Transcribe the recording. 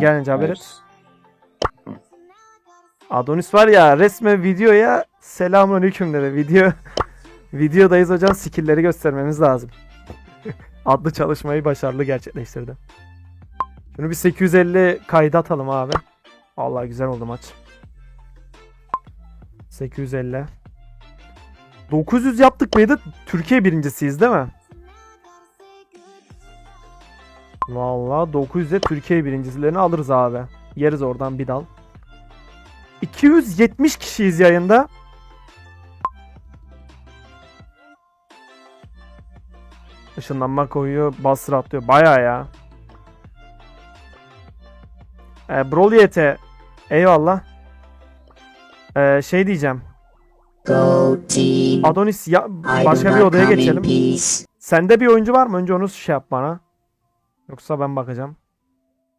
Gelince haber et. Adonis var ya resmen videoya selamünaleyküm dedi. Video videodayız hocam skill'leri göstermemiz lazım. Adlı çalışmayı başarılı gerçekleştirdi. Şunu bir 850 kayda atalım abi. Vallahi güzel oldu maç. 850. 900 yaptık mıydı? Türkiye birincisiyiz değil mi? Vallahi 900'e Türkiye birincilerini alırız abi. Yeriz oradan bir dal. 270 kişiyiz yayında. Işınlanma koyuyor, bastır atlıyor. Baya ya. E, Broliyete eyvallah. E, şey diyeceğim. Adonis ya başka bir odaya geçelim. Sende bir oyuncu var mı? Önce onu şey yap bana. Yoksa ben bakacağım.